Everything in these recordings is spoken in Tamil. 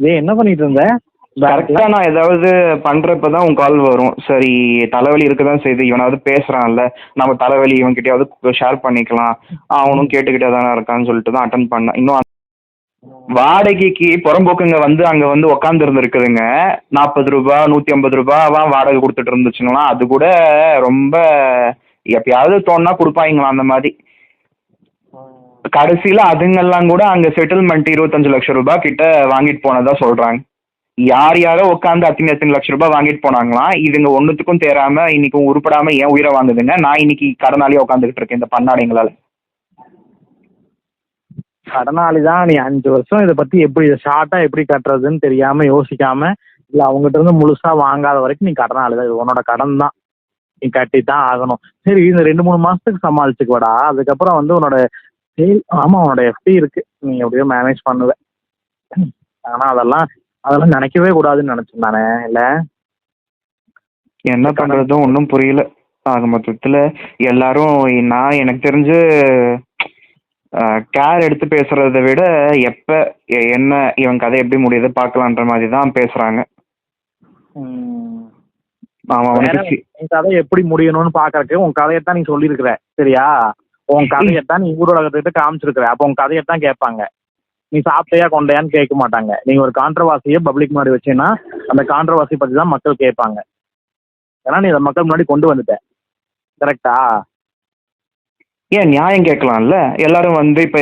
டேய் என்ன பண்ணிட்டு இருந்த? கரெக்டா நான் ஏதாவது பண்றப்ப தான் உன் கால் வரும். சரி தலைவலி இருக்க தான் செய்யுது இவனாவது பேசுறான்ல. நம்ம தலைவலி இவன்கிட்டயாவது ஷேர் பண்ணிக்கலாம். அவனும் கேட்டுக்கிட்டே தானே இருக்கான்னு சொல்லிட்டு தான் அட்டன் பண்ணேன். இன்னும் வாடகைக்கு புறம்போக்குங்க வந்து அங்க வந்து உக்காந்து இருந்திருக்குதுங்க. நாற்பது ரூபா நூத்தி ஐம்பது ரூபாவா வாடகை கொடுத்துட்டு இருந்துச்சுங்களா? அது கூட ரொம்ப எப்பயாவது தோணுனா கொடுப்பாங்களா அந்த மாதிரி. கடைசியில் அதுங்கெல்லாம் கூட அங்கே செட்டில்மெண்ட் இருபத்தஞ்சு லட்சம் ரூபாய் கிட்ட வாங்கிட்டு போனதா சொல்கிறாங்க யார் யாரோ உட்காந்து அத்தனை அத்தனை லட்சம் ரூபாய் வாங்கிட்டு போனாங்களாம் இதுங்க ஒன்றுத்துக்கும் தேராம இன்னைக்கும் உருப்படாம ஏன் உயிரை வாங்குதுங்க? நான் இன்னைக்கு கடனாளியே உட்காந்துக்கிட்டு இருக்கேன் இந்த பண்ணாடைங்களால. கடனாளி தான் நீ அஞ்சு வருஷம் இதை பத்தி எப்படி ஷார்ட்டா எப்படி கட்டுறதுன்னு தெரியாம யோசிக்காம இல்ல அவங்ககிட்ட இருந்து முழுசா வாங்காத வரைக்கும் நீ கடனாளி தான். இது உன்னோட கடன் தான். நீ கட்டி தான் ஆகணும். சரி இந்த ரெண்டு மூணு மாசத்துக்கு சமாளிச்சுக்கோடா அதுக்கப்புறம் வந்து உன்னோட சேல் ஆமா உன்னோட எஃப்டி இருக்கு. நீ எப்படியோ மேனேஜ் பண்ணுவ. ஆனா அதெல்லாம் அதெல்லாம் நினைக்கவே கூடாதுன்னு நினைச்சேன் நானே. இல்ல? என்ன பண்றதும் ஒன்றும் புரியல. ஆக மொத்தத்துல எல்லாரும் நான் எனக்கு தெரிஞ்சு கேர் எடுத்து பேசுறதை விட எப்ப என்ன இவன் கதை எப்படி முடியுது பார்க்கலான்ற மாதிரி தான் பேசுறாங்க. உம், அவன் கதை எப்படி முடியணும்னு பாக்குறதுக்கு உன் கதையத்தான் நீ சொல்லியிருக்கிற சரியா? உன் கதையத்தான் நீ ஊடகத்துக்கிட்ட காமிச்சிருக்கிற. அப்போ உன் கதையத்தான் கேட்பாங்க. நீ சாப்பிட்டையா கொண்டையான்னு கேட்க மாட்டாங்க. நீங்க ஒரு கான்ட்ரவாசியை பப்ளிக் முன்னாடி வச்சீங்கன்னா அந்த கான்ட்ரவாசி பத்தி தான் மக்கள் கேட்பாங்க. ஏன்னா நீ அதை மக்கள் முன்னாடி கொண்டு வந்துட்ட. கரெக்டா ஏன் நியாயம் கேட்கலாம்ல? எல்லாரும் வந்து இப்ப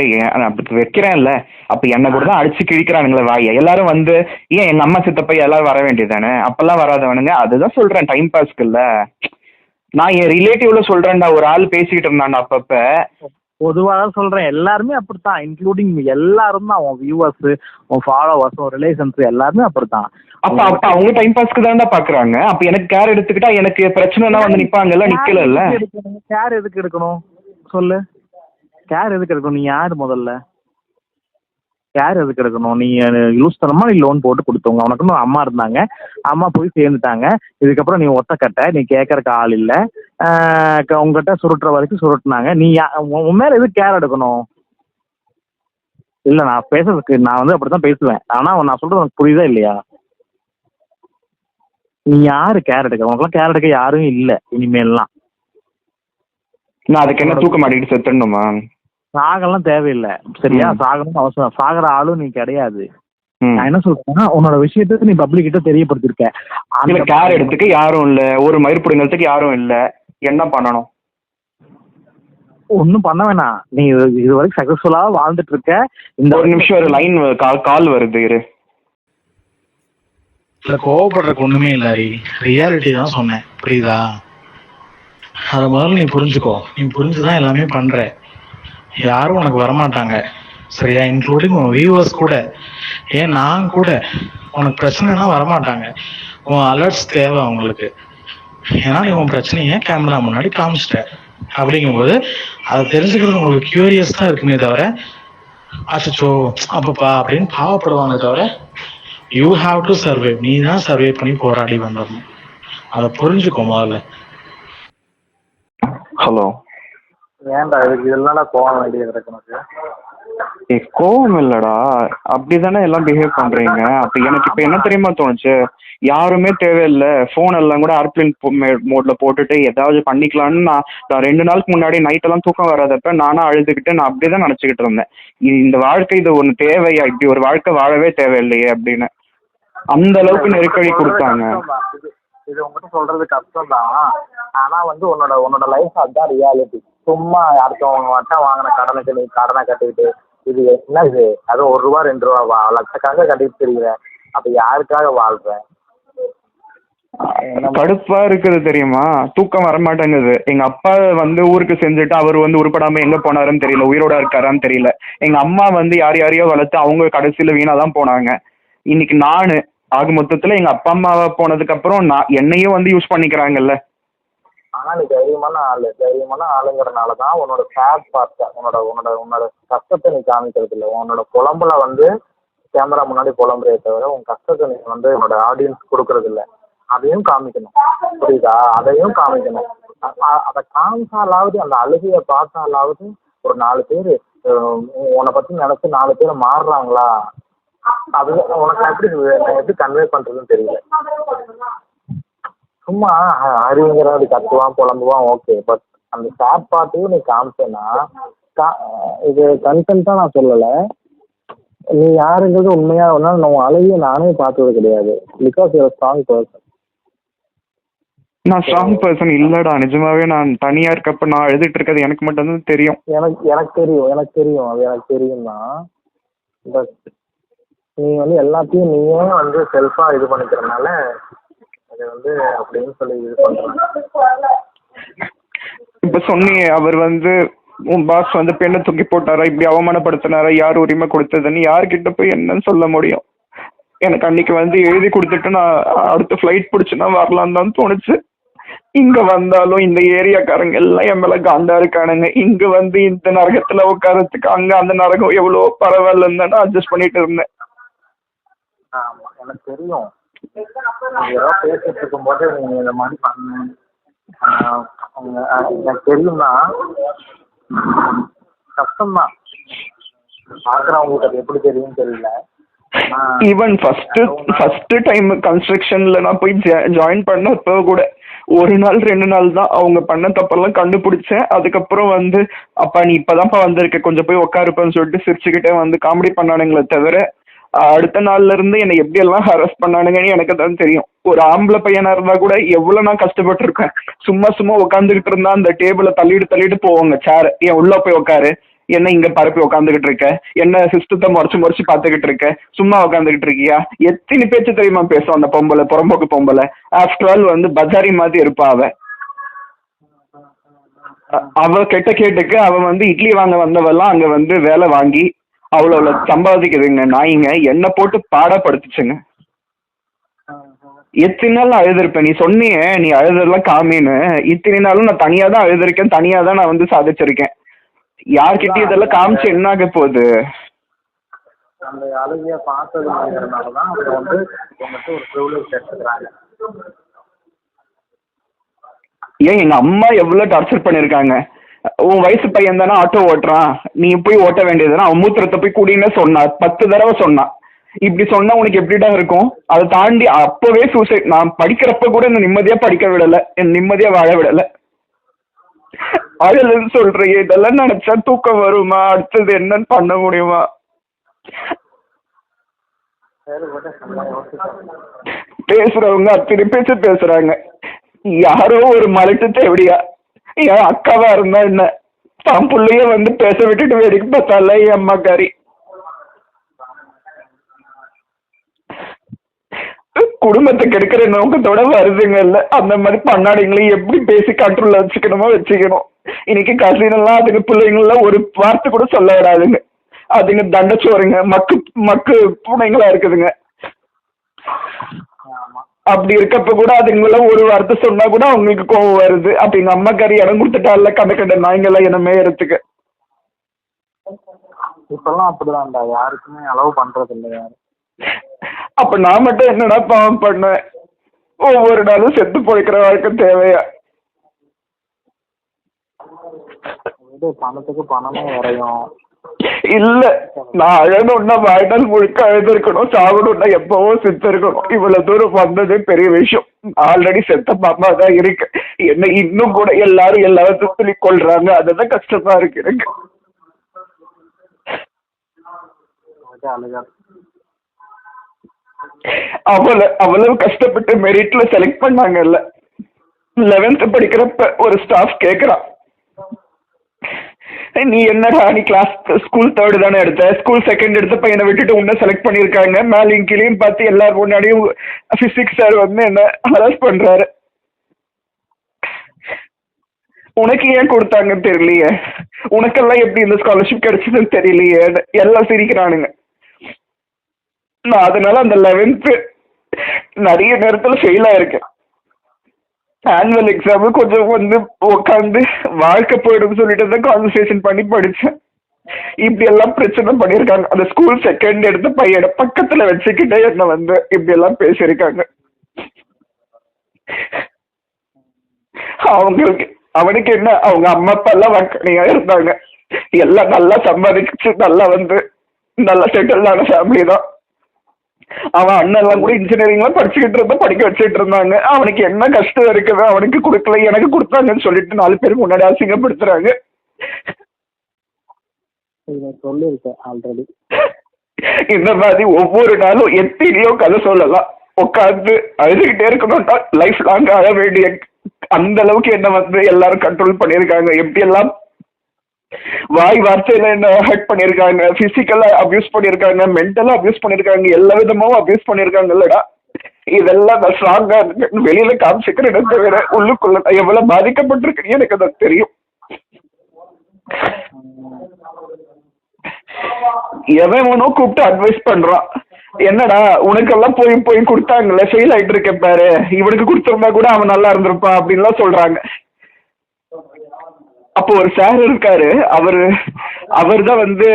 அப்படி வைக்கிறேன்ல. அப்ப என்ன கூட தான் அடிச்சு கிழிக்கிறானுங்களே வாயை. எல்லாரும் வந்து ஏன் எங்க அம்மா சித்தப்பா எல்லாரும் வர வேண்டியதானே அப்பெல்லாம் வராதவனுங்க. அதுதான் சொல்றேன் டைம் பாஸ்க்கு இல்ல நான் என் ரிலேட்டிவ்ல சொல்றேன்டா ஒரு ஆள் பேசிக்கிட்டு இருந்தான்டா அப்பப்ப. பொதுவாக தான் சொல்றேன் எல்லாருமே அப்படித்தான் இன்க்ளூடிங் எல்லாரும் தான் உன் வியூவர்ஸ் உன் ஃபாலோவர்ஸ் உன் ரிலேஷன்ஸ் எல்லாருமே அப்படித்தான். அப்ப அப்ப அவங்க டைம் பாஸ்க்கு தான்டா பாக்குறாங்க. அப்ப எனக்கு கேர் எடுத்துக்கிட்டா எனக்கு பிரச்சனைனா வந்து நிப்பாங்கல்ல நிக்கல கேர் எதுக்கு எடுக்கணும்? சொல்லு. கேர் எதுக்கு எடுக்கணும்? நீ யார் முதல்ல? கேர் எதுக்கு எடுக்கணும்? நீ யூஸ் தரமா நீ லோன் போட்டு கொடுத்தவங்க. உனக்குன்னு அம்மா இருந்தாங்க. அம்மா போய் சேர்ந்துட்டாங்க. இதுக்கப்புறம் நீ ஒத்த கட்ட நீ கேட்கறக்கு ஆள் இல்லை. உங்ககிட்ட சுருட்டுற வரைக்கும் சுருட்டுனாங்க. நீ யா- உன் உன் மேல எதுக்கு கேர் எடுக்கணும்? இல்லை நான் பேசுறதுக்கு நான் வந்து அப்படித்தான் பேசுவேன். ஆனா நான் சொல்றது உனக்கு புரியுதா இல்லையா? நீ யாரு கேர் எடுக்க உனக்குலாம் கேர் எடுக்க யாரும் இல்லை. இனிமேல்லாம். நான் அதுக்கு என்ன தூக்க மாட்டிட்டு செத்துடணுமா? சாகலாம் தேவையில்லை. சரியா? ம். சாகணும்னு அவசரம் சாகிற ஆளும் நீ கிடையாது. நான் என்ன சொல்றேன்னா உன்னோட விஷயத்துக்கு நீ பப்ளிக் கிட்ட தெரியப்படுத்திருக்க. இல்ல கேர் எடுத்துக்க யாரும் இல்ல. ஒரு மயிர் பிடுங்கிறதுக்கு யாரும் இல்ல. என்ன பண்ணணும்? ஒன்றும் பண்ண வேணாம். நீ இது இது வரைக்கும் சக்சஸ்ஃபுல்லா வாழ்ந்துட்டு இருக்க இந்த ஒரு நிமிஷம் ஒரு லைன் கால் கால் வருது இரு. இல்ல கோவப்படுறதுக்கு ஒண்ணுமே இல்ல ரியாலிட்டி தான் சொன்னேன். புரியுதா? அதை முதல்ல நீ புரிஞ்சுக்கோ. நீ புரிஞ்சுதான் எல்லாமே பண்ற. யாரும் உனக்கு வரமாட்டாங்க. சரியா? இன்க்ளூடிங் உன் வியூவர்ஸ் கூட. ஏன் நான் கூட உனக்கு பிரச்சனைனா வரமாட்டாங்க. உன் அலர்ட்ஸ் தேவை அவங்களுக்கு. ஏன்னா நீ உன் பிரச்சனையை கேமரா முன்னாடி காமிச்சிட்ட. அப்படிங்கும்போது அதை தெரிஞ்சுக்கிறது உங்களுக்கு கியூரியஸ் தான் இருக்குமே தவிர அச்சோ அப்பப்பா அப்படின்னு பாவப்படுவாங்க தவிர யூ ஹாவ் டு சர்வே நீ தான் சர்வே பண்ணி போராடி வந்துடணும் அதை புரிஞ்சுக்கோ முதல்ல. ஹலோ ஏன்டா இதுக்கு போக வேண்டியது இருக்கு உனக்கு? ஏ கோவம் இல்லடா. அப்படிதானே எல்லாம் பிஹேவ் பண்றீங்க? அப்ப எனக்கு இப்ப என்ன தெரியுமா தோணுச்சு? யாருமே தேவையில்லை. ஃபோன் எல்லாம் கூட ஏர்பிளைன் மோட்ல போட்டுட்டு ஏதாவது பண்ணிக்கலாம்னு நான் நான் ரெண்டு நாளுக்கு முன்னாடி நைட் எல்லாம் தூக்கம் வராதப்ப நானா அழுதுகிட்டு நான் அப்படிதான் நினைச்சுக்கிட்டு இருந்தேன். இந்த வாழ்க்கை இது ஒண்ணு தேவையா? இப்படி ஒரு வாழ்க்கை வாழவே தேவையில்லையே அப்படின்னு. அந்த அளவுக்கு நெருக்கடி கொடுத்தாங்க. இது- உங்ககிட்ட சொல்றது கஷ்டம் தான் ஆனா வந்து உன்னோட உன்னோட லைஃப் அதுதான் ரியாலிட்டி சும்மா அடுத்தவங்க மட்டும் வாங்கின கடனுக்கு நீ கடனை கட்டிக்கிட்டு இது என்ன இது அது ஒரு ரூபா ரெண்டு ரூபாவா லட்சக்கணக்கில் கட்டிட்டு தெரியுற. அப்ப யாருக்காக வாழ்ற? கடுப்பா இருக்குது தெரியுமா? தூக்கம் வர மாட்டேங்குது எங்க அப்பா வந்து ஊருக்கு செஞ்சுட்டு அவர் வந்து உருப்படாம எங்க போனாருன்னு தெரியல. உயிரோட இருக்காரான்னு தெரியல. எங்க அம்மா வந்து யார் யாரையோ வளர்த்து அவங்க கடைசியில வீணா தான் போனாங்க. இன்னைக்கு நானு ஆக மொத்தத்துல எங்க அப்பா அம்மாவை போனதுக்கு அப்புறம் நான் என்னையும் வந்து யூஸ் பண்ணிக்கிறாங்கல்ல. ஆனா நீ தைரியமான ஆளு. தைரியமான ஆளுங்கிறனால தான் உன்னோட சேட் பார்த்த. உன்னோட உன்னோட உன்னோட கஷ்டத்தை நீ காமிக்கிறது இல்லை. உன்னோட புலம்புல வந்து கேமரா முன்னாடி புலம்புறே தவிர உன் கஷ்டத்தை நீ வந்து உன்னோட ஆடியன்ஸ் கொடுக்கறது இல்லை. அதையும் காமிக்கணும். புரியுதா? அதையும் காமிக்கணும். அதை காமிச்சாலாவது அந்த அழுகையை பார்த்தாலாவது ஒரு நாலு பேர் உன்னை பத்தி நினைச்சு நாலு பேர் மாறுறாங்களா? அது உனக்கு எப்படி எப்படி கன்வே பண்றதுன்னு தெரியல. சும்மா அறிவுங்கிறவன் கத்துவான் புலம்புவான் ஓகே பட் அந்த சேட் பார்ட்டையும் நீ காமிச்சேன்னா இது கன்சென்ட்டாக நான் சொல்லலை. நீ யாருங்கிறது உண்மையாக வேணாலும் நான் அழகிய நானே பார்த்தது கிடையாது. பிகாஸ் யூர் ஸ்ட்ராங் பர்சன் நான் ஸ்ட்ராங் பர்சன் இல்லடா. நிஜமாவே நான் தனியா இருக்கப்ப நான் எழுதிட்டு இருக்கிறது எனக்கு மட்டும்தான் தெரியும். எனக்கு எனக்கு தெரியும் எனக்கு தெரியும். அது எனக்கு தெரியும் தான் பட் நீ வந்து எல்லாத்தையும் நீயே வந்து செல்ஃபாக இது பண்ணிக்கிறனால வந்து அப்படின்னு சொல்லி இது இப்ப சொன்னியே அவர் வந்து உன் பாஸ் வந்து பெண்ணை தூக்கி போட்டாரா? இப்படி அவமானப்படுத்தினாரா? யார் உரிமை கொடுத்ததுன்னு யார்கிட்ட போய் என்னன்னு சொல்ல முடியும். எனக்கு அன்னைக்கு வந்து எழுதி கொடுத்துட்டு நான் அடுத்த ஃப்ளைட் பிடிச்சுன்னா வரலாம் தான் தோணுச்சு. இங்க வந்தாலும் இந்த ஏரியாக்காரங்க எல்லாம் என் மேல காண்டா இருக்கானுங்க. இங்க வந்து இந்த நரகத்துல உட்காரத்துக்கு அங்க அந்த நரகம் எவ்வளோ பரவாயில்லன்னு அட்ஜஸ்ட் பண்ணிட்டு இருந்தேன். எனக்கு தெரியும். நீ ஏதோ பேசிட்டு இருக்கும்போது நீ இந்த மாதிரி எனக்கு தெரியும்னா கஷ்டம்தான். அது எப்படி தெரியும்னு தெரியல. ஈவன் ஃபர்ஸ்ட் ஃபர்ஸ்ட் டைம் கன்ஸ்ட்ரக்ஷன்ல நான் போய் ஜாயின் பண்ணப்போ கூட ஒரு நாள் ரெண்டு நாள் தான் அவங்க பண்ண தப்பெல்லாம் கண்டுபிடிச்சேன். அதுக்கப்புறம் வந்து அப்பா நீ இப்பதான்ப்பா வந்திருக்க. கொஞ்சம் போய் உட்காருப்பேன்னு சொல்லிட்டு சிரிச்சுக்கிட்டே வந்து காமெடி பண்ணானுங்களே தவிர அடுத்த நாள்ல இருந்து என்னை எப்படி எல்லாம் ஹராஸ் பண்ணானுங்கன்னு எனக்கு தான் தெரியும். ஒரு ஆம்பளை பையனா இருந்தா கூட எவ்வளவு நான் கஷ்டப்பட்டுருக்கேன் சும்மா சும்மா உட்காந்துக்கிட்டு இருந்தா அந்த டேபிள தள்ளிட்டு தள்ளிட்டு போவாங்க. சேர் ஏன் உள்ள போய் உட்காரு என்ன இங்க பரப்பி உட்காந்துக்கிட்டு இருக்க? என்ன சிஸ்டத்தை முறைச்சு முறைச்சு பார்த்துக்கிட்டு இருக்க? சும்மா உட்காந்துக்கிட்டு இருக்கியா? எத்தனை பேச்சு தெரியுமா பேசும் அந்த பொம்பளை புறம்போக்கு பொம்பளை? ஆஃப்டர் ஆல் வந்து பஜாரி மாதிரி இருப்பா அவ. அவ கெட்ட கேட்டுக்கு அவ வந்து இட்லி வாங்க வந்தவெல்லாம் அங்க வந்து வேலை வாங்கி அவ்வளோ சம்பாதிக்குதுங்க நாய்ங்க. என்ன போட்டு பாடப்படுத்துச்சுங்க. எத்தனை நாள் அழுதுருப்பேன். நீ சொன்னியே நீ அழுதெல்லாம் காமின்னு. இத்தனை நாளும் நான் தனியா தான் அழுதுருக்கேன். தனியா தான் நான் வந்து சாதிச்சிருக்கேன். யார்கிட்டயும் இதெல்லாம் காமிச்சு என்ன ஆக போகுது? அந்த அழுகையை பார்த்ததுங்கிறதுனால தான் அவங்க வந்து உங்கள்கிட்ட ஒரு ப்ரிவிலேஜ் எடுத்துக்கிறாங்க. ஏன் எங்க அம்மா எவ்வளவு டார்ச்சர் பண்ணிருக்காங்க? உன் வயசு பையன் தானே ஆட்டோ ஓட்டுறான். நீ போய் ஓட்ட வேண்டியதுனா அவன் மூத்திரத்தை போய் குடின்னு சொன்னான் பத்து தடவை சொன்னான் இப்படி சொன்னா உனக்கு எப்படிடா இருக்கும்? அதை தாண்டி அப்பவே சூசைட் நான் படிக்கிறப்ப கூட என்ன நிம்மதியா படிக்க விடல. என் நிம்மதியா வாழ விடல. அழலுன்னு சொல்றீங்க இதெல்லாம் நினைச்சா தூக்கம் வருமா? அடுத்தது என்னன்னு பண்ண முடியுமா? பேசுறவங்க அத்தனை பேச்சு பேசுறாங்க. யாரோ ஒரு மலட்டு தேவடியா? என் அக்காவா இருந்தா என்ன? தான் பிள்ளைய வந்து பேச விட்டுட்டு வேடிக்கை பார்த்தால என் அம்மாக்காரி? குடும்பத்தை கெடுக்கிற நோக்கத்தோட வருதுங்கல்ல அந்த மாதிரி பண்ணாடிங்களையும் எப்படி பேசி கண்ட்ரோல்ல வச்சுக்கணுமோ வச்சுக்கணும். இன்னைக்கு கசின் எல்லாம் அதுக்கு பிள்ளைங்களாம் ஒரு வார்த்தை கூட சொல்ல விடாதுங்க அதுங்க தண்டச்சோறுங்க மக்கு மக்கு பூனைங்களா இருக்குதுங்க. ஆமாம் அப்படி இருக்கப்ப கூட அதுங்கள ஒரு வார்த்தை சொன்னா கூட அவங்களுக்கு கோவம் வருது. அப்ப எங்க அம்மாக்காரி இடம் கொடுத்துட்டால கண்ட கண்ட நாய்ங்கெல்லாம் என்ன மேயறதுக்கு இப்பெல்லாம் அப்படிதான்டா யாருக்குமே அலோவ் பண்றது இல்லை யாரும். அப்ப நான் மட்டும் என்னடா பாவம் பண்ணேன் ஒவ்வொரு நாளும் செத்து போய்க்கிற வாழ்க்கை தேவையா? பணத்துக்கு பணமும் வரையும் இல்ல நான் அழணும்னா வாழ்நாள் முழுக்க அழுதுருக்கணும் சாகணும்னா எப்பவோ செத்துருக்கணும் இவ்வளவு தூரம் வந்ததே பெரிய விஷயம் ஆல்ரெடி செத்த பாப்பா தான் இருக்கு என்ன இன்னும் கூட எல்லாரும் எல்லாரும் சொல்லி கொள்றாங்க அதுதான் கஷ்டமா இருக்கு எனக்கு அது அவ்வளவு கஷ்டப்பட்டு மெரிட்ல செலக்ட் பண்ணாங்கல்ல லெவன்த் படிக்கிறப்ப ஒரு ஸ்டாஃப் கேக்குறான் நீ என்னடா நீ கிளாஸ் ஸ்கூல் தேர்டு தானே எடுத்த? ஸ்கூல் செகண்ட் எடுத்த பையனை விட்டுட்டு உன்ன செலக்ட் பண்ணியிருக்காங்க. மேலேயும் கீழேயும் பார்த்து எல்லார் முன்னாடியும் ஃபிசிக்ஸ் சார் வந்து என்ன ஹராஸ் பண்றாரு. உனக்கு ஏன் கொடுத்தாங்கன்னு தெரியலையே. உனக்கெல்லாம் எப்படி இந்த ஸ்காலர்ஷிப் கிடைச்சதுன்னு தெரியலையே. எல்லாம் சிரிக்கிறானுங்க. நான் அதனால அந்த லெவன்த்து நிறைய நேரத்தில் ஃபெயில் ஆயிருக்கேன். ஆனுவல் எக்ஸாமு கொஞ்சம் வந்து உட்காந்து வாழ்க்கை போயிடும் சொல்லிட்டு தான் கான்சன்ட்ரேஷன் பண்ணி படித்தேன் இப்படி எல்லாம் பிரச்சனை பண்ணியிருக்காங்க. அந்த ஸ்கூல் செகண்ட் எடுத்த பையனை பக்கத்தில் வச்சுக்கிட்டே என்ன வந்து இப்படி எல்லாம் பேசியிருக்காங்க. அவங்களுக்கு அவனுக்கு என்ன அவங்க அம்மா அப்பா எல்லாம் வக்கனையா இருந்தாங்க. எல்லாம் நல்லா சம்பாதிச்சு நல்லா வந்து நல்லா செட்டில் ஆன ஃபேமிலி தான். அவன் அண்ணன் கூட இன்ஜினியரிங்ல படிச்சுக்கிட்டு இருந்தா படிக்க வச்சுட்டு இருந்தாங்க. அவனுக்கு என்ன கஷ்டம் இருக்குது அவனுக்கு கொடுக்கல எனக்கு கொடுத்தாங்கன்னு சொல்லிட்டு நாலு பேர் முன்னாடி அசிங்கப்படுத்துறாங்க. சொல்லியிருக்கேன் ஆல்ரெடி இந்த மாதிரி ஒவ்வொரு நாளும் எத்தனையோ கதை சொல்லலாம். உட்காந்து அழுதுகிட்டே இருக்கணும்னா லைஃப் லாங் அழ வேண்டிய அந்த அளவுக்கு என்ன வந்து எல்லாரும் கண்ட்ரோல் பண்ணியிருக்காங்க. எப்படி எல்லாம் வாய் வார்த்தையில என்ன ஹர்ட் பண்ணியிருக்காங்க பிசிக்கலா அபியூஸ் பண்ணியிருக்காங்க மென்டலா அபியூஸ் பண்ணியிருக்காங்க எல்லா விதமாவும் அபியூஸ் பண்ணியிருக்காங்கல்லடா இதெல்லாம் நான் ஸ்ட்ராங்கா இருக்கு வெளியில காமிச்சிக்கிறேன் தவிர உள்ளுக்குள்ள நான் எவ்வளவு பாதிக்கப்பட்டிருக்கேன்னு எனக்கு அது தெரியும். எவனோ கூப்பிட்டு அட்வைஸ் பண்றான். என்னடா உனக்கெல்லாம் போய் போய் கொடுத்தாங்கல்ல ஃபெயில் ஆயிட்டு இருக்க பாரு. இவனுக்கு கொடுத்துருந்தா கூட அவன் நல்லா இருந்திருப்பான் அப்படின்லாம் சொல்றாங்க. அப்போ ஒரு சார் இருக்காரு. அவரு அவர் தான் வந்து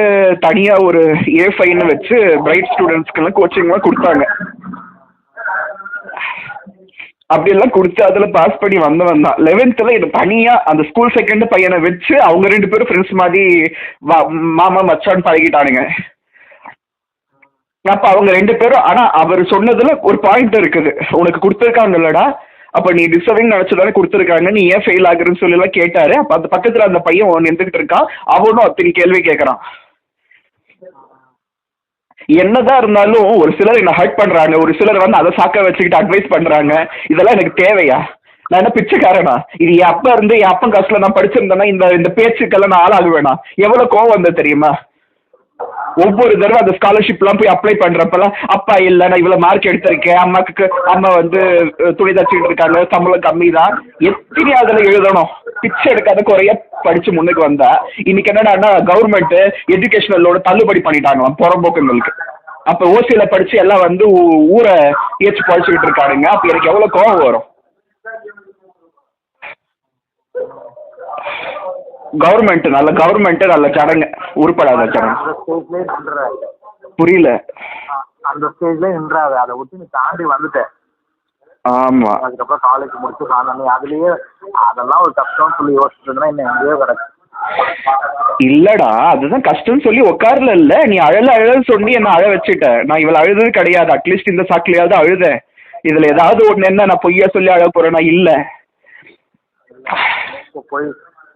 தனியா ஒரு ஏ ஃபைன்னு வச்சு பிரைட் ஸ்டூடெண்ட்ஸ்க்கெல்லாம் கோச்சிங்லாம் கொடுத்தாங்க. அப்படியெல்லாம் கொடுத்து அதுல பாஸ் பண்ணி வந்தவன் தான். லெவன்த்தில் இது தனியா அந்த ஸ்கூல் செகண்ட் பையனை வச்சு அவங்க ரெண்டு பேரும் ஃப்ரெண்ட்ஸ் மாதிரி மாமா மச்சான் பழகிட்டானுங்க. அப்ப அவங்க ரெண்டு பேரும் ஆனா அவர் சொன்னதுல ஒரு பாயிண்ட் இருக்குது. உனக்கு கொடுத்துருக்காங்கல்லடா. அப்ப நீ டிசர்விங் நினைச்சதானே கொடுத்துருக்காங்க. நீ ஏன் ஃபெயில் ஆகுறன்னு சொல்லி எல்லாம் கேட்டாரு. அப்ப அந்த பக்கத்துல அந்த பையன் ஒன்னு நின்றுகிட்டு இருக்கான் அவனும் அத்தனை கேள்வி கேட்கறான் என்னதான் இருந்தாலும் ஒரு சிலர் என்ன ஹர்ட் பண்றாங்க. ஒரு சிலர் வந்து அதை சாக்க வச்சுக்கிட்டு அட்வைஸ் பண்றாங்க. இதெல்லாம் எனக்கு தேவையா? நான் என்ன பிச்சைக்காரனா? இது என் அப்பா இருந்து என் அப்பன் காசுல நான் படிச்சிருந்தேன்னா இந்த இந்த பேச்சுக்கெல்லாம் நான் ஆளாகுவேனா? எவ்வளோ கோவம் வந்தது தெரியுமா? ஒவ்வொரு தடவை அந்த ஸ்காலர்ஷிப்லாம் போய் அப்ளை பண்றப்பெல்லாம் அப்பா இல்லை நான் இவ்வளவு மார்க் எடுத்திருக்கேன். அம்மாக்கு அம்மா வந்து துணி தைச்சிக்கிட்டு இருக்காங்க. சம்பளம் கம்மி தான் எத்தனை அதில் எழுதணும். பிச்சை எடுக்காத குறைய படிச்சு முன்னுக்கு வந்தா இன்னைக்கு என்னடான்னா கவர்மெண்ட் எஜுகேஷனல் லோடு தள்ளுபடி பண்ணிட்டாங்களாம் புறம்போக்குங்களுக்கு. அப்ப ஓசியில படிச்சு எல்லாம் வந்து ஊ- ஊரை ஏச்சு பழிச்சுக்கிட்டு இருக்காருங்க அப்ப எனக்கு எவ்வளவு கோவம் வரும். கவர்மெண்ட் நல்ல கவர்மெண்ட் நல்ல சடங்கு. உருப்படாத சடங்கு. புரியல. அந்த ஸ்டேஜ்லேயே நின்றாது அதை விட்டு நீ தாண்டி வந்துட்ட. ஆமா. அதுக்கப்புறம் காலேஜ் முடிச்சு நான் அதுலயே அதெல்லாம் ஒரு கஷ்டம்னு சொல்லி யோசிச்சுட்டு இருந்தா இன்னும் எங்கேயோ கிடக்கு. இல்லடா அதுதான் கஷ்டம்னு சொல்லி உட்காரல இல்ல. நீ அழல அழன்னு சொல்லி என்ன அழ வச்சுட்ட. நான் இவள அழுதது கிடையாது. அட்லீஸ்ட் இந்த சாக்கிலையாவது அழுதேன். இதுல ஏதாவது ஒண்ணு என்ன? நான் பொய்யா சொல்லி அழ போறேனா? இல்ல.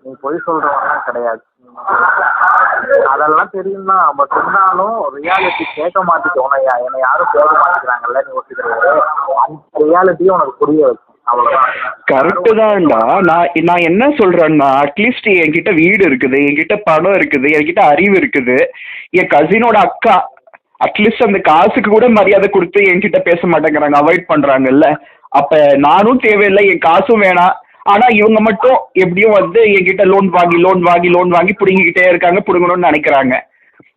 நீ பொய் சொல்றவங்கலாம் கிடையாது. அதெல்லாம் தெரியும் தான். பட் இருந்தாலும் ரியாலிட்டி கேட்க மாட்டேங்க உனையா என்னை யாரும் கேட்க மாட்டேங்கிறாங்கல்ல நீ யோசிக்கிறது அந்த ரியாலிட்டியும் உனக்கு புரிய வைக்கும். கரெக்டு தான்டா நான் நான் என்ன சொல்றேன்னா அட்லீஸ்ட் என்கிட்ட வீடு இருக்குது என்கிட்ட பணம் இருக்குது என்கிட்ட அறிவு இருக்குது. என் கசினோட அக்கா அட்லீஸ்ட் அந்த காசுக்கு கூட மரியாதை கொடுத்து என்கிட்ட பேச மாட்டேங்கிறாங்க. அவாய்ட் பண்றாங்கல்ல. அப்ப நானும் தேவையில்லை என் காசும் வேணாம். ஆனா இவங்க மட்டும் எப்படியும் வந்து என்கிட்ட லோன் வாங்கி லோன் வாங்கி லோன் வாங்கி பிடுங்கிக்கிட்டே இருக்காங்க பிடுங்கணும்னு நினைக்கிறாங்க.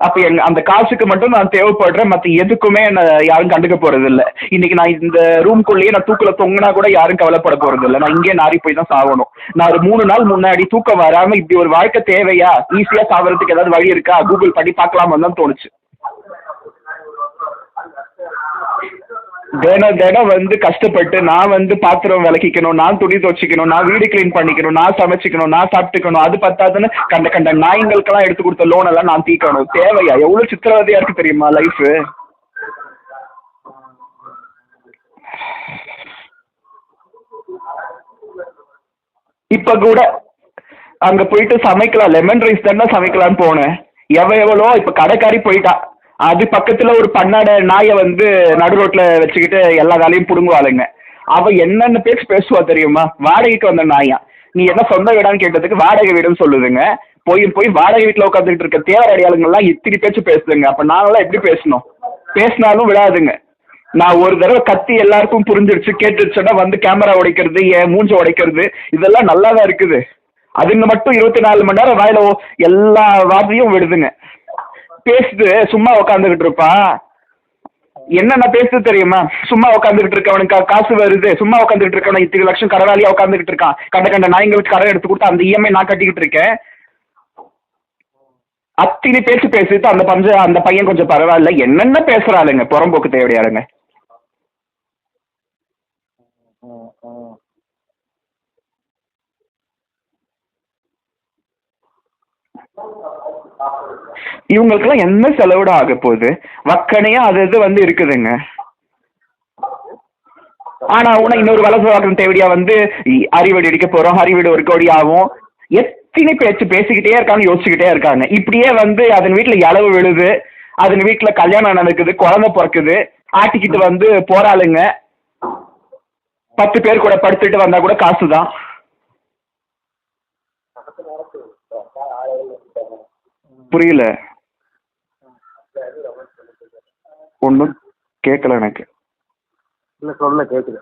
அப்ப எங்க அந்த காசுக்கு மட்டும் நான் தேவைப்படுறேன் மத்த எதுக்குமே என்ன யாரும் கண்டுக்க போறது இல்ல இன்னைக்கு நான் இந்த ரூம்குள்ளேயே நான் தூக்கல தொங்கினா கூட யாரும் கவலைப்பட போறது இல்ல நான் இங்கே நாரி போய் தான் சாகணும். நான் ஒரு மூணு நாள் முன்னாடி தூக்கம் வராம இப்படி ஒரு வாழ்க்கை தேவையா? ஈஸியா சாவறதுக்கு ஏதாவது வழி இருக்கா? கூகுள் பண்ணி பார்க்கலாமா தான் தோணுச்சு. தினம் தினம் வந்து கஷ்டப்பட்டு நான் வந்து பாத்திரம் விளக்கிக்கணும் நான் துணி துவச்சிக்கணும் நான் வீடு க்ளீன் பண்ணிக்கணும் நான் சமைச்சிக்கணும் நான் சாப்பிட்டுக்கணும் அது பத்தாதுன்னு கண்ட கண்ட நாய்ங்களுக்கெல்லாம் எடுத்து கொடுத்த லோன் எல்லாம் நான் தீக்கணும். தேவையா? எவ்வளவு சித்திரவதையா இருக்கு தெரியுமா லைஃப் இப்ப கூட அங்க போயிட்டு சமைக்கலாம். லெமன் ரைஸ் தானே சமைக்கலாம்னு போனேன். எவ எவ்வளோ இப்ப கடைக்காரி போயிட்டா. அது பக்கத்துல ஒரு பன்னாட நாயை வந்து நடு ரோட்டில் வச்சுக்கிட்டு எல்லா வேலையும் புடுங்குவாளுங்க. அவ என்னென்ன பேச்சு பேசுவா தெரியுமா? வாடகைக்கு வந்த நாயா. நீ என்ன சொந்த வீடான்னு கேட்டதுக்கு வாடகை வீடுன்னு சொல்லுதுங்க. போய் போய் வாடகை வீட்டுல உட்காந்துட்டு இருக்க தேவர் அடையாளங்கள்லாம் இத்தனை பேச்சு பேசுதுங்க. அப்ப நாங்களாம் எப்படி பேசணும்? பேசினாலும் விடாதுங்க நான் ஒரு தடவை கத்தி எல்லாருக்கும் புரிஞ்சிருச்சு. கேட்டுருச்சுன்னா வந்து கேமரா உடைக்கிறது என் மூஞ்ச உடைக்கிறது இதெல்லாம் நல்லா தான் இருக்குது. அதுங்க மட்டும் இருபத்தி நாலு மணி நேரம் வாயில எல்லா வார்த்தையும் விடுதுங்க. பேசுது சும்மா உக்காந்துக்கிட்டு இருப்பான். என்னென்ன பேசுது தெரியுமா? சும்மா உட்காந்துக்கிட்டு இருக்கவனுக்கு அவனுக்கு காசு வருது. சும்மா உட்காந்துக்கிட்டு இருக்கவன் இத்தனை லட்சம் கடனாளியா உட்காந்துக்கிட்டு இருக்கான். கண்ட கண்ட நாய்களுக்கு கடன் எடுத்து கொடுத்து அந்த இஎம்ஐ நான் கட்டிக்கிட்டு இருக்கேன். அத்தினி பேச்சு பேசிட்டு அந்த பஞ்ச அந்த பையன் கொஞ்சம் பரவாயில்ல. என்னென்ன பேசுறாளுங்க? புறம்போக்கு தேவையாளுங்க இவங்களுக்கெல்லாம் என்ன செலவுடா ஆக போகுது? வக்கனையா அது இது வந்து இருக்குதுங்க. ஆனா உன இன்னொரு வலை வாக்கம் தேவடியா வந்து இ- அறிவடி அடிக்க போறோம். அறிவீடு ஒரு கோடி ஆகும். எத்தனை பேச்சு பேசிக்கிட்டே இருக்காங்க யோசிச்சுக்கிட்டே இருக்காங்க. இப்படியே வந்து அதன் வீட்டுல இளவு விழுது. அதன் வீட்டுல கல்யாணம் நடக்குது குழந்தை பிறக்குது. ஆட்டிக்கிட்டு வந்து போராளுங்க பத்து பேர் கூட படுத்துட்டு வந்தா கூட காசு தான் புரியல. ஒன்றும் கேட்கல எனக்கு. இல்லை சொல்ல கேட்குது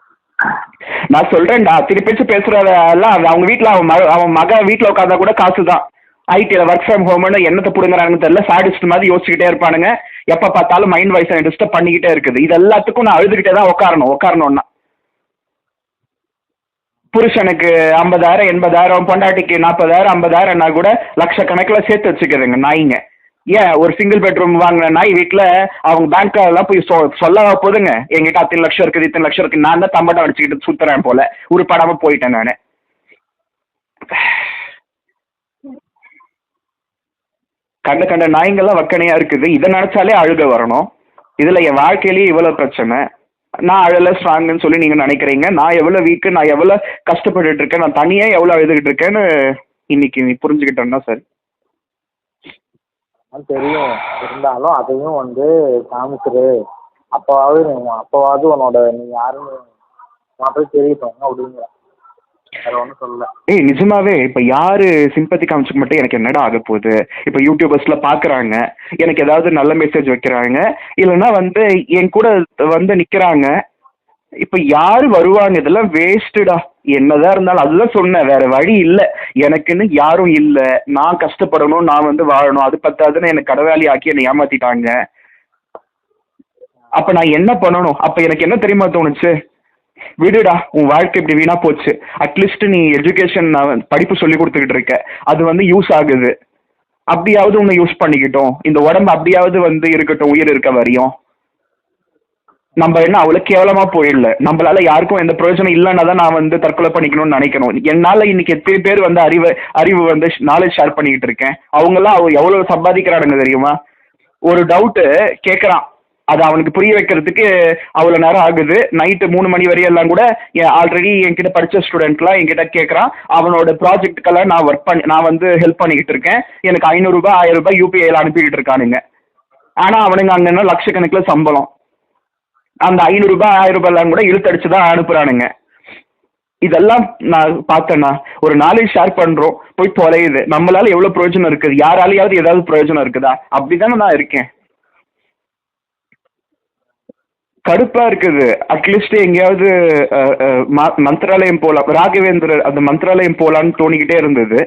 நான் சொல்றேன்டா திருப்பி பேசுறத எல்லாம் அது அவங்க வீட்ல அவன் மக அவன் மக வீட்ல உட்காந்தா கூட காசு தான் ஐடியில் ஒர்க் ஃப்ரம் ஹோம்னு என்னத்தை பிடுங்குறாங்கன்னு தெரியல சாடிஸ்ட் மாதிரி யோசிச்சுக்கிட்டே இருப்பானுங்க. எப்போ பார்த்தாலும் மைண்ட் வைஸ் டிஸ்டர்ப் பண்ணிக்கிட்டே இருக்குது. இது எல்லாத்துக்கும் நான் அழுதுகிட்டே தான் உட்காரணும் உட்காரணும்னா புருஷனுக்கு ஐம்பதாயிரம் எண்பதாயிரம் பொண்டாட்டிக்கு நாற்பதாயிரம் ஐம்பதாயிரம்னா கூட லட்சக்கணக்கில் சேர்த்து வச்சுக்கிறதுங்க நாய்ங்க. ஏன் ஒரு சிங்கிள் பெட்ரூம் வாங்கின நாய் வீட்டில் அவங்க பேங்க் எல்லாம் போய் சொ சொல்ல போதுங்க. எங்கிட்ட அத்தனை லட்சம் இருக்குது இத்தனை லட்சம் இருக்குது. நான் தான் தம்பட்டம் அடிச்சுக்கிட்டு சுத்துறேன் போல. உருப்படாம போயிட்டேன் நான். கண்ட கண்ட நாய்ங்கெல்லாம் வக்கனையாக இருக்குது. இதை நினைச்சாலே அழுக வரணும். இதுல என் வாழ்க்கையிலேயே இவ்வளவு பிரச்சனை. நான் அழல ஸ்ட்ராங்குன்னு சொல்லி நீங்க நினைக்கிறீங்க. நான் எவ்வளவு வீக்கு நான் எவ்வளவு கஷ்டப்பட்டுட்டு இருக்கேன். நான் தனியா எவ்வளவு அழுதுகிட்டு இருக்கேன்னு இன்னைக்கு நீ புரிஞ்சுக்கிட்டேன்னா சரி. தெரியும். இருந்தாலும் அதையும் வந்து காமிச்சிரு. அப்போவாவது அப்போவாவது உன்னோட நீ யாருன்னு மாப்பிள்ளை போய் தெரியட்டும் அப்படிங்கிற ஒன்றும் ஏய் நிஜமாவே இப்ப யாரு சிம்பத்தி காமிச்சுக்க மட்டும் எனக்கு என்னடா ஆக போகுது? இப்ப யூடியூபர்ஸ்ல பாக்குறாங்க. எனக்கு ஏதாவது நல்ல மெசேஜ் வைக்கிறாங்க. இல்லைன்னா வந்து என் கூட வந்து நிக்கிறாங்க. இப்ப யாரு வருவாங்க? இதெல்லாம் வேஸ்ட்டுடா என்னதான் இருந்தாலும் அதுதான் சொன்னேன் வேற வழி இல்லை. எனக்குன்னு யாரும் இல்லை. நான் கஷ்டப்படணும் நான் வந்து வாழணும். அது பத்தாதுன்னு எனக்கு கடவாளி ஆக்கி என்னை ஏமாத்திட்டாங்க. அப்ப நான் என்ன பண்ணணும்? அப்ப எனக்கு என்ன தெரியுமா தோணுச்சு? விடுடா உன் வாழ்க்கை இப்படி வீணா போச்சு. அட்லீஸ்ட் நீ எஜுகேஷன் படிப்பு சொல்லி கொடுத்துக்கிட்டு இருக்க. அது வந்து யூஸ் ஆகுது. அப்படியாவது உன்னை யூஸ் பண்ணிக்கிட்டோம். இந்த உடம்பு அப்படியாவது வந்து இருக்கட்டும் உயிர் இருக்க வரையும். நம்ம என்ன அவ்வளோ கேவலமாக போயிடல. நம்மளால யாருக்கும் எந்த பிரயோஜனம் இல்லைன்னா தான் நான் வந்து தற்கொலை பண்ணிக்கணும்னு நினைக்கணும். என்னால் இன்னைக்கு எத்தனை பேர் வந்து அறிவு அறிவு வந்து நாலேஜ் ஷேர் பண்ணிக்கிட்டு இருக்கேன். அவங்கெல்லாம் அவ எவ்வளோ சம்பாதிக்கிறானுங்க தெரியுமா? ஒரு டவுட்டு கேட்குறான் அது அவனுக்கு புரிய வைக்கிறதுக்கு அவ்வளோ நேரம் ஆகுது. நைட்டு மூணு மணி வரையெல்லாம் கூட ஆல்ரெடி என்கிட்ட படித்த ஸ்டூடெண்ட்லாம் என்கிட்ட கேட்குறான் அவனோட ப்ராஜெக்ட்டுக்கெல்லாம் நான் ஒர்க் பண்ணி நான் வந்து ஹெல்ப் பண்ணிக்கிட்டு இருக்கேன். எனக்கு ஐநூறுரூபா ஆயிரம் ரூபாய் யூபிஐயில் அனுப்பிக்கிட்டு இருக்கானுங்க. ஆனால் அவனுங்க அங்கே லட்சக்கணக்கில் சம்பளம். அந்த ஐநூறுரூபா ஆயிரம் ரூபாயெல்லாம் கூட இழுத்தடிச்சு தான் அனுப்புகிறானுங்க இதெல்லாம் நான் பார்த்தேன்னா ஒரு நாலேஜ் ஷேர் பண்ணுறோம் போய் தொலையுது. நம்மளால எவ்வளோ பிரயோஜனம் இருக்குது? யாராலையாவது ஏதாவது பிரயோஜனம் இருக்குதா? அப்படி தானே நான் இருக்கேன். கடுப்பா இருக்குது. அட்லீஸ்ட் எங்கேயாவது அஹ், மந்திராலயம் போகலாம் ராகவேந்திரர் அந்த மந்திராலயம் போகலான்னு தோணிக்கிட்டே இருந்தது.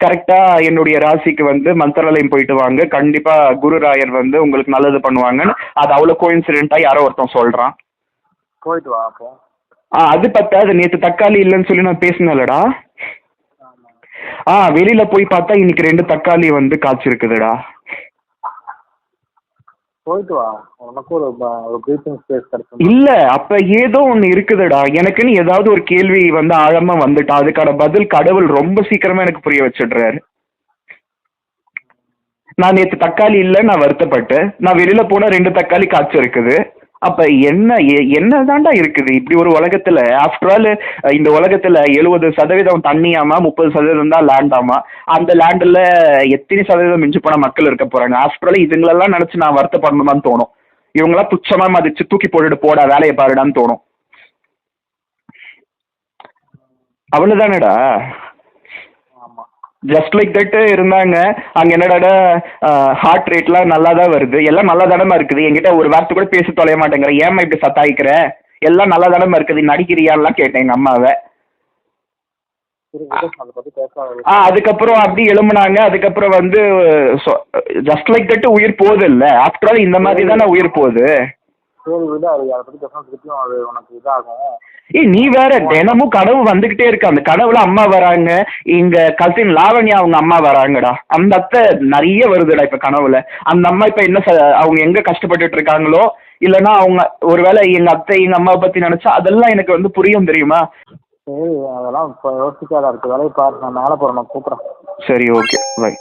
கரெக்டா என்னுடைய ராசிக்கு வந்து மந்திராலயம் போயிட்டு வாங்க. கண்டிப்பா குரு ராயர் வந்து உங்களுக்கு நல்லது பண்ணுவாங்கன்னு. அது அவ்வளோ கோயின்சிடென்ட்டா யாரோ ஒருத்தன் சொல்றான். போயிட்டு வா அப்போ. ஆ அது பத்தாது. நேற்று தக்காளி இல்லைன்னு சொல்லி நான் பேசினேன்லடா. ஆ வெளியில போய் பார்த்தா இன்னைக்கு ரெண்டு தக்காளி வந்து காய்ச்சிருக்குதுடா. போயிட்டு வா. உனக்கும் ஒரு ஒரு ப்ரீத்திங் ஸ்பேஸ் கிடைக்கும் இல்ல அப்ப ஏதோ ஒண்ணு இருக்குதுடா. எனக்குன்னு ஏதாவது ஒரு கேள்வி வந்து ஆழமா வந்துட்டா. அதுக்கான பதில் கடவுள் ரொம்ப சீக்கிரமா எனக்கு புரிய வச்சிடுறாரு. நான் நேத்து தக்காளி இல்ல நான் வருத்தப்பட்டு நான் வெளியில போனா ரெண்டு தக்காளி காய்ச்சி இருக்குது அப்ப என்ன என்ன என்னதான்டா இருக்குது? இப்படி ஒரு உலகத்துல ஆஃப்டர் ஆல் இந்த உலகத்துல எழுபது சதவீதம் தண்ணியாமா முப்பது சதவீதம் தான் லேண்டாமா அந்த லேண்டில் எத்தனை சதவீதம் மிஞ்சி போன மக்கள் இருக்க போறாங்க? ஆஃப்டர் ஆல் இதுங்களெல்லாம் நினைச்சு நான் வருத்தப்படணுமான்னு தோணும். இவங்களாம் துச்சமா மதிச்சு தூக்கி போட்டுட்டு போடா வேலையை பாருடான்னு தோணும். அவ்வளவுதானடா? ஜஸ்ட் லைக் தட் இருந்தாங்க. அங்க என்னடா ஹார்ட் ரேட்லாம் நல்லா தான் வருது. எல்லாம் நல்லா தானமா இருக்குது. என்கிட்ட ஒரு வார்த்தை கூட பேச தொலைய மாட்டேங்கிற. ஏமா இப்படி சத்தாய்க்கிற? எல்லாம் நல்லா தானமா இருக்குது நடிக்கிறியான்லாம் கேட்டேன் எங்க அம்மாவை. ஆ அதுக்கப்புறம் அப்படி எழும்புனாங்க. அதுக்கப்புறம் வந்து ஜஸ்ட் லைக் தட் உயிர் போகுது இல்ல? ஆஃப்டர் ஆல் இந்த மாதிரி தானே உயிர் போகுது? சரி விடு அது திருப்பியும் அது உனக்கு இதாகும். ஏய் நீ வேற தினமும் கனவு வந்துகிட்டே இருக்கு. அந்த கனவுல அம்மா வராங்க. இங்க கசின் லாவண்யா அவங்க அம்மா வராங்கடா. அந்த அத்தை நிறைய வருதுடா இப்ப கனவுல. அந்த அம்மா இப்ப என்ன ச- அவங்க எங்க கஷ்டப்பட்டுட்டு இருக்காங்களோ? இல்லைன்னா அவங்க ஒருவேளை எங்க அத்தை எங்க அம்மாவை பத்தி நினைச்சா அதெல்லாம் எனக்கு வந்து புரியும் தெரியுமா? சரி அதெல்லாம் இப்போ யோசிக்காத. இருக்கு வேலையை பாரு. நான் மேலே போகிறேன் நான் கூப்பிட்றேன். சரி ஓகே பை